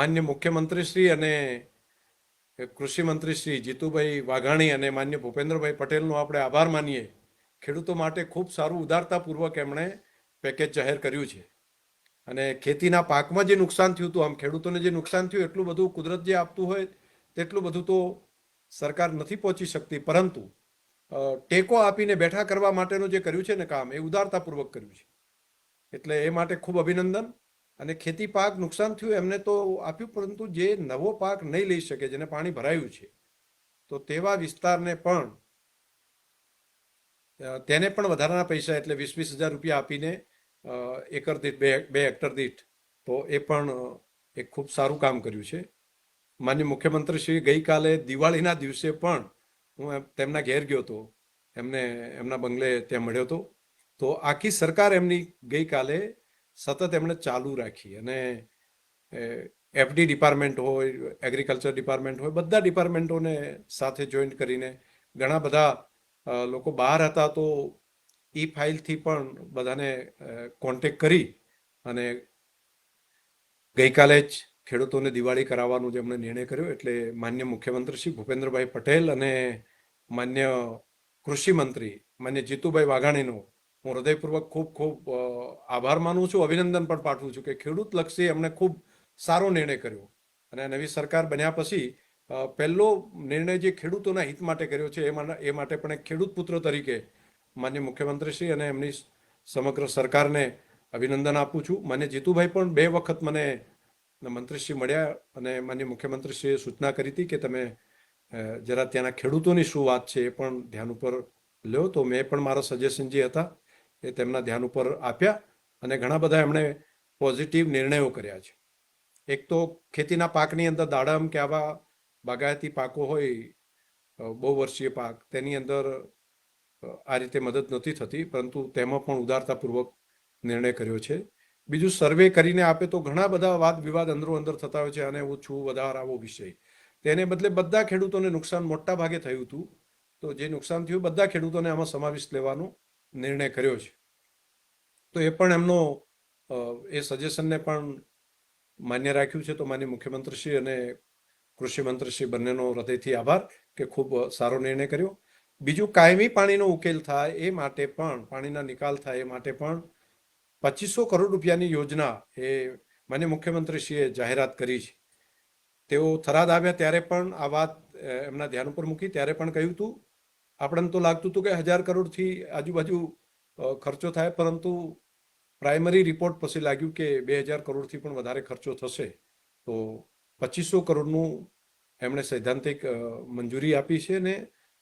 માન્ય મુખ્યમંત્રી શ્રી અને કૃષિ મંત્રી શ્રી જીતુભાઈ વાઘાણી અને માન્ય ભૂપેન્દ્રભાઈ પટેલનો આપણે આભાર માનીએ. ખેડૂતો માટે ખૂબ સારું ઉદારતાપૂર્વક એમણે પેકેજ જાહેર કર્યું છે. અને ખેતીના પાકમાં જે નુકસાન થયું હતું, આમ ખેડૂતોને જે નુકસાન થયું, એટલું બધું કુદરત જે આપતું હોય, તેટલું બધું તો સરકાર નથી પહોંચી શકતી. પરંતુ ટેકો આપીને બેઠા કરવા માટેનું જે કર્યું છે ને કામ, એ ઉદારતાપૂર્વક કર્યું છે. એટલે એ માટે ખૂબ અભિનંદન. અને ખેતી પાક નુકસાન થયું, એમને તો આપ્યું, પરંતુ જે નવો પાક નહીં લઈ શકે, જેને પાણી ભરાયું છે, તો તેવા વિસ્તારને પણ તેને પણ વધારાના પૈસા, એટલે વીસ વીસ હજાર રૂપિયા આપીને એકર દીઠ, બે બે હેક્ટર દીઠ, તો એ પણ, એક ખૂબ સારું કામ કર્યું છે. માન્ય મુખ્યમંત્રી શ્રી ગઈકાલે દિવાળીના દિવસે પણ હું તેમના ઘેર ગયો હતો. એમને, એમના બંગલે ત્યાં મળ્યો હતો. તો આખી સરકાર એમની ગઈકાલે સતત એમણે ચાલુ રાખી અને એફડી ડિપાર્ટમેન્ટ હોય, એગ્રીકલ્ચર ડિપાર્ટમેન્ટ હોય, બધા ડિપાર્ટમેન્ટોને સાથે જોઈન્ટ કરીને ઘણા બધા લોકો બહાર હતા તો ઈ ફાઇલથી પણ બધાને કોન્ટેક કરી અને ગઈકાલે જ ખેડૂતોને દિવાળી કરાવવાનો જે એમણે નિર્ણય કર્યો એટલે માન્ય મુખ્યમંત્રી શ્રી ભૂપેન્દ્રભાઈ પટેલ અને માન્ય કૃષિ મંત્રી માન્ય જીતુભાઈ વાઘાણીનો હું હૃદયપૂર્વક ખૂબ ખૂબ આભાર માનું છું. અભિનંદન પણ પાઠવું છું કે ખેડૂત લક્ષી એમણે ખૂબ સારો નિર્ણય કર્યો અને નવી સરકાર બન્યા પછી પહેલો નિર્ણય જે ખેડૂતોના હિત માટે કર્યો છે એ માટે પણ એક ખેડૂત પુત્ર તરીકે માન્ય મુખ્યમંત્રીશ્રી અને એમની સમગ્ર સરકારને અભિનંદન આપું છું. માન્ય જીતુભાઈ પણ બે વખત મને મંત્રીશ્રી મળ્યા અને માન્ય મુખ્યમંત્રીશ્રીએ સૂચના કરી હતી કે તમે જરા ત્યાંના ખેડૂતોની શું વાત છે એ પણ ધ્યાન ઉપર લ્યો. તો મેં પણ મારા સજેશન જે હતા. એ તેમના ધ્યાન ઉપર આપ્યા અને ઘણા બધા એમણે પોઝિટિવ નિર્ણયો કર્યા છે. એક તો ખેતીના પાકની અંદર દાડમ કે આવા બાગાયતી પાકો હોય બહુ વર્ષીય પાક, તેની અંદર આ રીતે મદદ નથી થતી, પરંતુ તેમાં પણ ઉદારતાપૂર્વક નિર્ણય કર્યો છે. બીજું સર્વે કરીને આપે તો ઘણા બધા વાદ વિવાદ અંદરો અંદર થતા હોય છે અને હું છું, વધાર વિષય. તેને બદલે બધા ખેડૂતોને નુકસાન મોટા ભાગે થયું હતું. તો જે નુકસાન થયું, બધા ખેડૂતોને આમાં સમાવેશ લેવાનો નિર્ણય કર્યો છે. તો એ પણ એમનો એ સજેશનને પણ માન્ય રાખ્યું છે. તો માન્ય મુખ્યમંત્રીશ્રી અને કૃષિ મંત્રીશ્રી બંનેનો હૃદયથી આભાર કે ખૂબ સારો નિર્ણય કર્યો. બીજું, કાયમી પાણીનો ઉકેલ થાય એ માટે પણ, પાણીના નિકાલ થાય એ માટે પણ પચીસો કરોડ રૂપિયાની યોજના એ માન્ય મુખ્યમંત્રીશ્રીએ જાહેરાત કરી છે. તેઓ થરાદ આવ્યા ત્યારે પણ આ વાત એમના ધ્યાન ઉપર મૂકી ત્યારે પણ કહ્યું હતું આપણને તો લાગતું હતું કે હજાર કરોડથી આજુબાજુ ખર્ચો થાય, પરંતુ પ્રાઇમરી રિપોર્ટ પછી લાગ્યું કે બે હજાર કરોડથી પણ વધારે ખર્ચો થશે. તો પચીસો કરોડનું એમણે સૈદ્ધાંતિક મંજૂરી આપી છે ને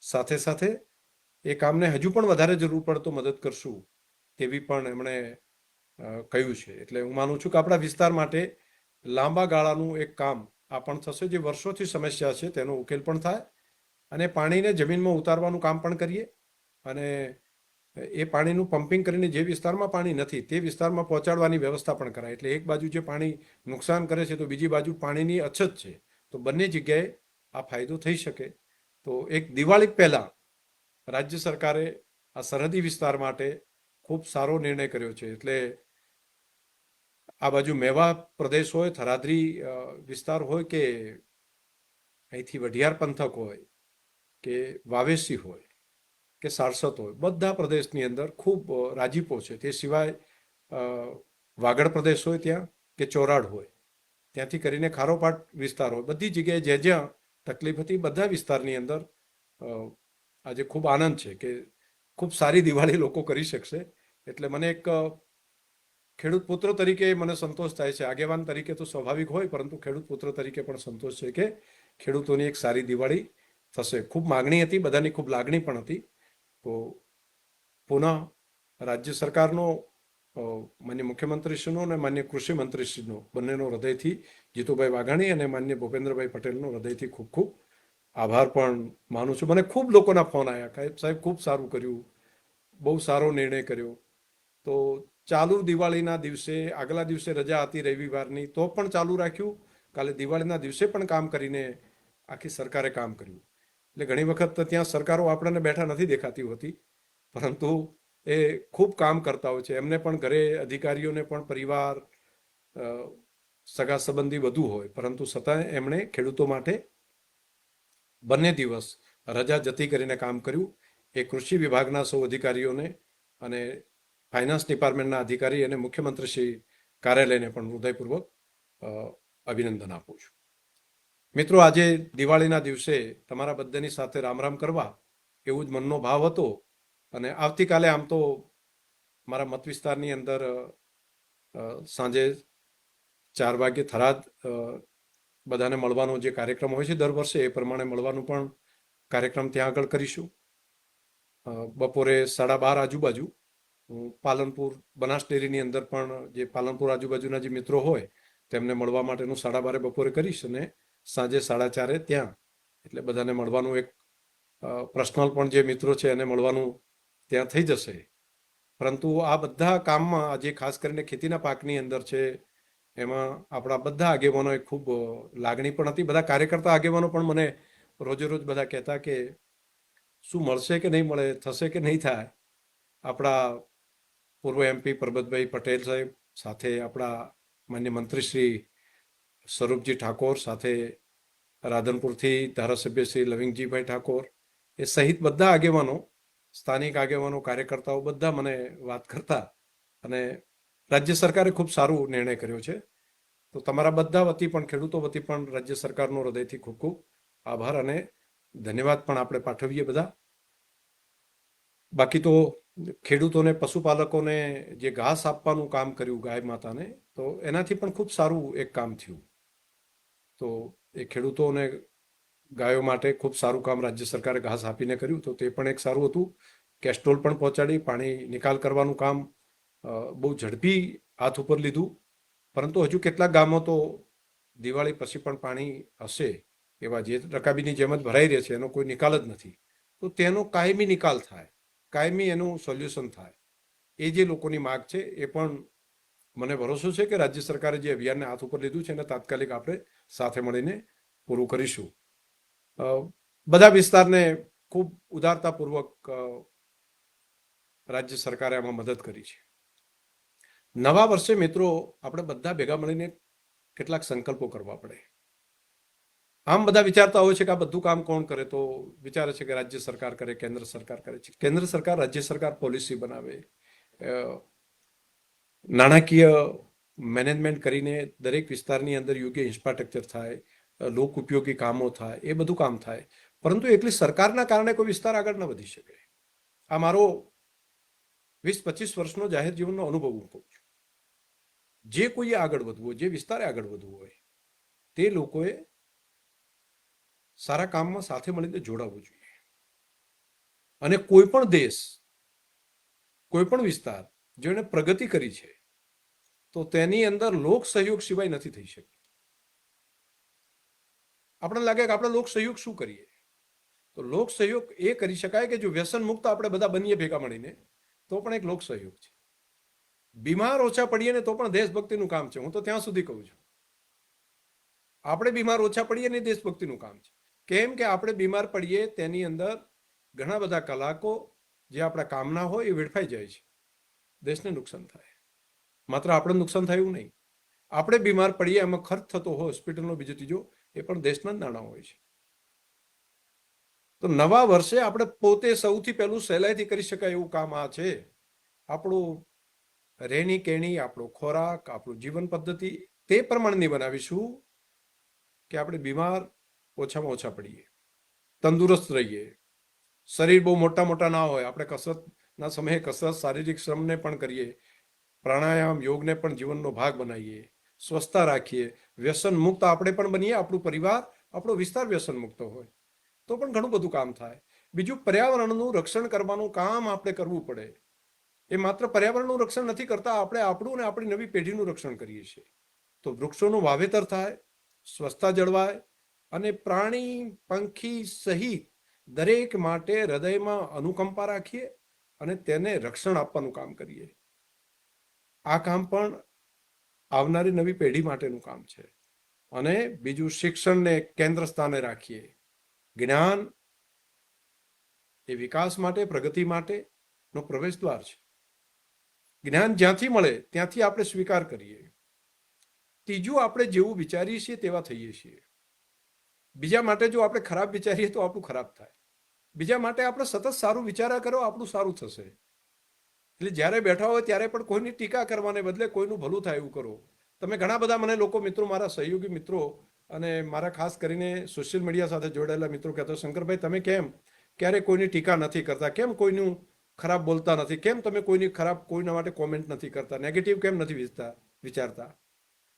સાથે સાથે એ કામને હજુ પણ વધારે જરૂર પડે મદદ કરશું તેવી પણ એમણે કહ્યું છે. એટલે હું માનું છું કે આપણા વિસ્તાર માટે લાંબા ગાળાનું એક કામ આ પણ થશે જે વર્ષોથી સમસ્યા છે, તેનો ઉકેલ પણ થાય અને પાણીને જમીનમાં ઉતારવાનું કામ પણ કરીએ અને એ પાણીનું પમ્પિંગ કરીને જે વિસ્તારમાં પાણી નથી, તે વિસ્તારમાં પહોંચાડવાની વ્યવસ્થા પણ કરાય. એટલે એક બાજુ જે પાણી નુકસાન કરે છે, તો બીજી બાજુ પાણીની અછત છે. તો બંને જગ્યાએ આ ફાયદો થઈ શકે. તો એક દિવાળી પહેલા રાજ્ય સરકારે આ સરહદી વિસ્તાર માટે ખૂબ સારો નિર્ણય કર્યો છે. એટલે આ બાજુ મેવા પ્રદેશ હોય, થરાદરી વિસ્તાર હોય કે અહીંથી વઢિયાર પંથક હોય કે વાવેસી હોય કે સારસત હોય. બધા પ્રદેશની અંદર ખૂબ રાજીપો છે. તે સિવાય વાગડ પ્રદેશ હોય ત્યાં કે ચોરાડ હોય. ત્યાંથી કરીને ખારોપાટ વિસ્તાર હોય. બધી જગ્યાએ જ્યાં જ્યાં તકલીફ હતી, બધા વિસ્તારની અંદર આજે ખૂબ આનંદ છે કે ખૂબ સારી દિવાળી લોકો કરી શકશે. એટલે મને એક ખેડૂત પુત્ર તરીકે મને સંતોષ થાય છે. આગેવાન તરીકે તો સ્વાભાવિક હોય, પરંતુ ખેડૂત પુત્ર તરીકે પણ સંતોષ છે કે ખેડૂતોની એક સારી દિવાળી થશે. ખૂબ માગણી હતી, બધાની ખૂબ લાગણી પણ હતી. પુનઃ રાજ્ય સરકારનો માન્ય મુખ્યમંત્રીશ્રીનો અને માન્ય કૃષિ મંત્રીશ્રીનો બંનેનો હૃદયથી જીતુભાઈ વાઘાણી અને માન્ય ભૂપેન્દ્રભાઈ પટેલનો હૃદયથી ખૂબ ખૂબ આભાર પણ માનું છું. મને ખૂબ લોકોના ફોન આવ્યા સાહેબ ખૂબ સારું કર્યું. બહુ સારો નિર્ણય કર્યો. તો ચાલુ દિવાળીના દિવસે, આગલા દિવસે રજા હતી રવિવારની, તો પણ ચાલુ રાખ્યું. કાલે દિવાળીના દિવસે પણ કામ કરીને આખી સરકારે કામ કર્યું. એટલે ઘણી વખત ત્યાં સરકારો આપણને બેઠા નથી દેખાતી હોતી, પરંતુ એ ખૂબ કામ કરતા હોય છે. એમને પણ ઘરે અધિકારીઓને પણ પરિવાર સગા સંબંધી વધુ હોય, પરંતુ છતાં એમણે ખેડૂતો માટે બંને દિવસ રજા જતી કરીને કામ કર્યું. એ કૃષિ વિભાગના સૌ અધિકારીઓને અને ફાઇનાન્સ ડિપાર્ટમેન્ટના અધિકારી અને મુખ્યમંત્રી શ્રી કાર્યાલયને પણ હૃદયપૂર્વક અભિનંદન આપું છું. મિત્રો, આજે દિવાળીના દિવસે તમારા બધાની સાથે રામ રામ કરવા એવું જ મનનો ભાવ હતો અને આવતીકાલે આમ તો મારા મત વિસ્તારની અંદર સાંજે ચાર વાગે થરાદ બધાને મળવાનો જે કાર્યક્રમ હોય છે દર વર્ષે એ પ્રમાણે મળવાનું પણ કાર્યક્રમ ત્યાં આગળ કરીશું. બપોરે સાડા બાર આજુબાજુ પાલનપુર બનાસ ડેરીની અંદર પણ જે પાલનપુર આજુબાજુના જે મિત્રો હોય તેમને મળવા માટેનું સાડા બારે બપોરે કરીશ અને સાંજે સાડા ચારે ત્યાં. એટલે બધાને મળવાનું એક પર્સનલ પણ જે મિત્રો છે એને મળવાનું ત્યાં થઈ જશે. પરંતુ આ બધા કામમાં આજે ખાસ કરીને ખેતીના પાકની અંદર છે, એમાં આપણા બધા આગેવાનોએ ખૂબ લાગણી પણ હતી. બધા કાર્યકર્તા આગેવાનો પણ મને રોજે રોજ બધા કહેતા કે, શું મળશે કે નહીં મળે? થશે કે નહીં થાય? આપણા પૂર્વ એમપી પરબતભાઈ પટેલ સાહેબ સાથે આપણા માન્ય મંત્રી શ્રી સ્વરૂપજી ઠાકોર સાથે રાધનપુરથી ધારાસભ્ય શ્રી લવિંગજીભાઈ ઠાકોર એ સહિત બધા આગેવાનો, સ્થાનિક આગેવાનો, કાર્યકર્તાઓ બધા મને વાત કરતા અને રાજ્ય સરકારે ખૂબ સારું નિર્ણય કર્યો છે. તો તમારા બધા વતી પણ, ખેડૂતો વતી પણ રાજ્ય સરકારનો હૃદયથી ખૂબ ખૂબ આભાર અને ધન્યવાદ પણ આપણે પાઠવીએ બધા. બાકી તો ખેડૂતોને, પશુપાલકોને જે ઘાસ આપવાનું કામ કર્યું ગાય માતાને, તો એનાથી પણ ખૂબ સારું એક કામ થયું. તો એ ખેડૂતોને ગાયો માટે ખૂબ સારું કામ રાજ્ય સરકારે ઘાસ આપીને કર્યું. તો તે પણ એક સારું હતું. કેસ્ટ્રોલ પણ પહોંચાડી, પાણી નિકાલ કરવાનું કામ બહુ ઝડપી હાથ ઉપર લીધું. પરંતુ હજુ કેટલાક ગામો તો દિવાળી પછી પણ પાણી હશે એવા જે રકાબીની જેમ જ ભરાઈ રહે છે, એનો કોઈ નિકાલ જ નથી. તો તેનો કાયમી નિકાલ થાય, કાયમી એનું સોલ્યુશન થાય. એ જે લોકોની માગ છે એ પણ મને ભરોસો છે કે રાજ્ય સરકારે જે અભિયાનને હાથ ઉપર લીધું છે એને તાત્કાલિક આપણે સાથે મળીને પૂરું કરીશું. બધા વિસ્તારને ખૂબ ઉદારતાપૂર્વક રાજ્ય સરકારે આમાં મદદ કરી છે. નવા વર્ષે મિત્રો આપણે બધા ભેગા મળીને કેટલાક સંકલ્પો કરવા પડે. આમ બધા વિચારતા હોય છે કે આ બધું કામ કોણ કરે તો વિચારે છે કે રાજ્ય સરકાર કરે, કેન્દ્ર સરકાર કરે છે. કેન્દ્ર સરકાર રાજ્ય સરકાર પોલિસી બનાવે. નાણાકીય મેનેજમેન્ટ કરીને દરેક વિસ્તારની અંદર યોગ્ય ઇન્ફ્રાસ્ટ્રક્ચર થાય લોક ઉપયોગી કામો થાય, એ બધું કામ થાય. પરંતુ એકલી સરકારના કારણે કોઈ વિસ્તાર આગળ ન વધી શકે. આ મારો વીસ પચીસ વર્ષનો જાહેર જીવનનો અનુભવ હું કહું છું. જે કોઈએ આગળ વધવું હોય, જે વિસ્તારે આગળ વધવું હોય, તે લોકોએ સારા કામમાં સાથે મળીને જોડાવવું જોઈએ. અને કોઈ પણ દેશ, કોઈ પણ વિસ્તાર જેણે પ્રગતિ કરી છે તો તેની અંદર લોક સહયોગ સિવાય નથી થઈ શકતી આપણને લાગે કે આપણે લોક સહયોગ શું કરીએ? તો લોક સહયોગ એ કરી શકાય કે જો વ્યસન મુક્ત આપણે બધા બનીએ ભેગા મળીને, તો પણ એક લોક સહયોગ છે. બીમાર ઓછા પડીએ ને તો પણ દેશભક્તિનું કામ છે. હું તો ત્યાં સુધી કહું છું. આપણે બીમાર ઓછા પડીએ ને દેશભક્તિનું કામ છે. કેમ કે આપણે બીમાર પડીએ તેની અંદર ઘણા બધા કલાકો જે આપણા કામના હોય એ વેડફાઈ જાય છે. દેશને નુકસાન થાય. માત્ર આપણે નુકસાન થયું નહીં. આપણે બીમાર પડીએ, એમાં ખર્ચ થતો હોય, હોસ્પિટલનો બીજો ત્રીજો, એ પણ દેશના જ નાણાં હોય છે. તો નવા વર્ષે આપણે પોતે સૌથી પહેલું સહેલાઈથી કરી શકાય એવું કામ આ છે. આપણું રહેણી કેણી આપણો ખોરાક, આપણું જીવન પદ્ધતિ, તે પ્રમાણની બનાવીશું કે આપણે બીમાર ઓછામાં ઓછા પડીએ. તંદુરસ્ત રહીએ. શરીર બહુ મોટા મોટા ના હોય, આપણે કસરતના સમયે કસરત, શારીરિક શ્રમને પણ કરીએ. પ્રાણાયામ, યોગને પણ જીવનનો ભાગ બનાવીએ, સ્વસ્થતા રાખીએ, વ્યસન મુક્ત આપણે પણ બનીએ, આપણું પરિવાર, આપણો વિસ્તાર વ્યસન મુક્ત હોય. તો પણ ઘણું બધું કામ થાય. બીજું પર્યાવરણનું રક્ષણ કરવાનું કામ આપણે કરવું પડે. એ માત્ર પર્યાવરણનું રક્ષણ નથી કરતા, આપણે આપણું અને આપણી નવી પેઢીનું રક્ષણ કરીએ છીએ. તો વૃક્ષોનું વાવેતર થાય, સ્વચ્છતા જળવાય અને પ્રાણી, પંખી સહિત દરેક માટે હૃદયમાં અનુકંપા રાખીએ અને તેને રક્ષણ આપવાનું કામ કરીએ. આ કામ પણ આવનારી નવી પેઢી માટેનું કામ છે. અને બીજું શિક્ષણને કેન્દ્ર સ્થાને રાખીએ. જ્ઞાન એ વિકાસ માટે, પ્રગતિ માટેનો પ્રવેશ દ્વાર છે. જ્ઞાન જ્યાંથી મળે, ત્યાંથી આપણે સ્વીકાર કરીએ. ત્રીજું આપણે જેવું વિચારીએ છીએ તેવા થઈએ છીએ. બીજા માટે જો આપણે ખરાબ વિચારીએ તો આપણું ખરાબ થાય. બીજા માટે આપણે સતત સારું વિચારા કરો, આપણું સારું થશે. એટલે જ્યારે બેઠા હોય ત્યારે પણ કોઈની ટીકા કરવાને બદલે કોઈનું ભલું થાય એવું કરો. તમે ઘણા બધા મને લોકો મિત્રો, મારા સહયોગી મિત્રો અને મારા ખાસ કરીને સોશિયલ મીડિયા સાથે જોડાયેલા મિત્રો કહેતો શંકરભાઈ, તમે કેમ? ક્યારે કોઈની ટીકા નથી કરતા? કેમ કોઈનું ખરાબ બોલતા નથી? કેમ તમે કોઈની ખરાબ, કોઈના માટે કોમેન્ટ નથી કરતા? નેગેટિવ કેમ નથી વિચતા વિચારતા?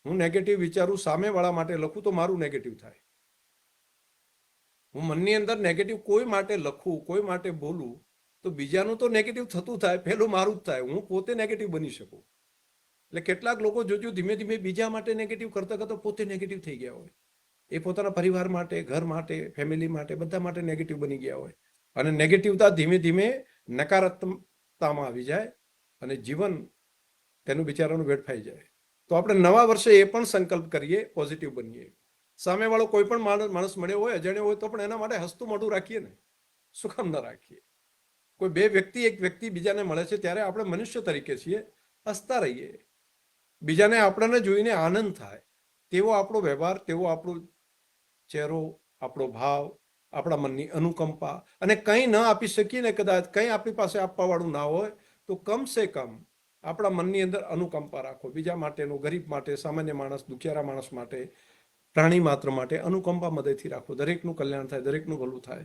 હું નેગેટિવ વિચારું સામેવાળા માટે લખું તો મારું નેગેટિવ થાય. હું મનની અંદર નેગેટિવ કોઈ માટે લખું, કોઈ માટે બોલું તો બીજાનું તો નેગેટિવ થતું થાય પહેલું મારું જ થાય, હું પોતે નેગેટિવ બની શકું. એટલે કેટલાક લોકો જોજો, ધીમે ધીમે બીજા માટે નેગેટિવ કરતા કરતા પોતે નેગેટિવ થઈ ગયા હોય. એ પોતાના પરિવાર માટે, ઘર માટે ફેમિલી માટે, બધા માટે નેગેટિવ બની ગયા હોય. અને નેગેટિવતા ધીમે ધીમે નકારાત્મકતામાં આવી જાય અને જીવન તેનું બિચારાનું વેડફાઈ જાય. તો આપણે નવા વર્ષે એ પણ સંકલ્પ કરીએ પોઝિટિવ બનીએ. સામેવાળો કોઈ પણ માણસ માણસ મળ્યો હોય, અજાણ્યો હોય તો પણ એના માટે હસતું મોઢું રાખીએ ને. કામ ન રાખીએ. કોઈ બે વ્યક્તિ, એક વ્યક્તિ બીજાને મળે છે ત્યારે આપણે મનુષ્ય તરીકે છીએ, હસતા રહીએ. બીજાને આપણને જોઈને આનંદ થાય. તેવો આપણો વ્યવહાર, તેવો આપણો ચહેરો, આપણો ભાવ, આપણા મનની અનુકંપા અને કંઈ ન આપી શકીએ ને કદાચ કંઈ આપણી પાસે આપવાવાળું ના હોય, તો કમ સે કમ આપણા મનની અંદર અનુકંપા રાખો. બીજા માટેનો, ગરીબ માટે, સામાન્ય માણસ, દુખિયારા માણસ માટે, પ્રાણી માત્ર માટે અનુકંપા મદદથી રાખો. દરેકનું કલ્યાણ થાય, દરેકનું ભલું થાય.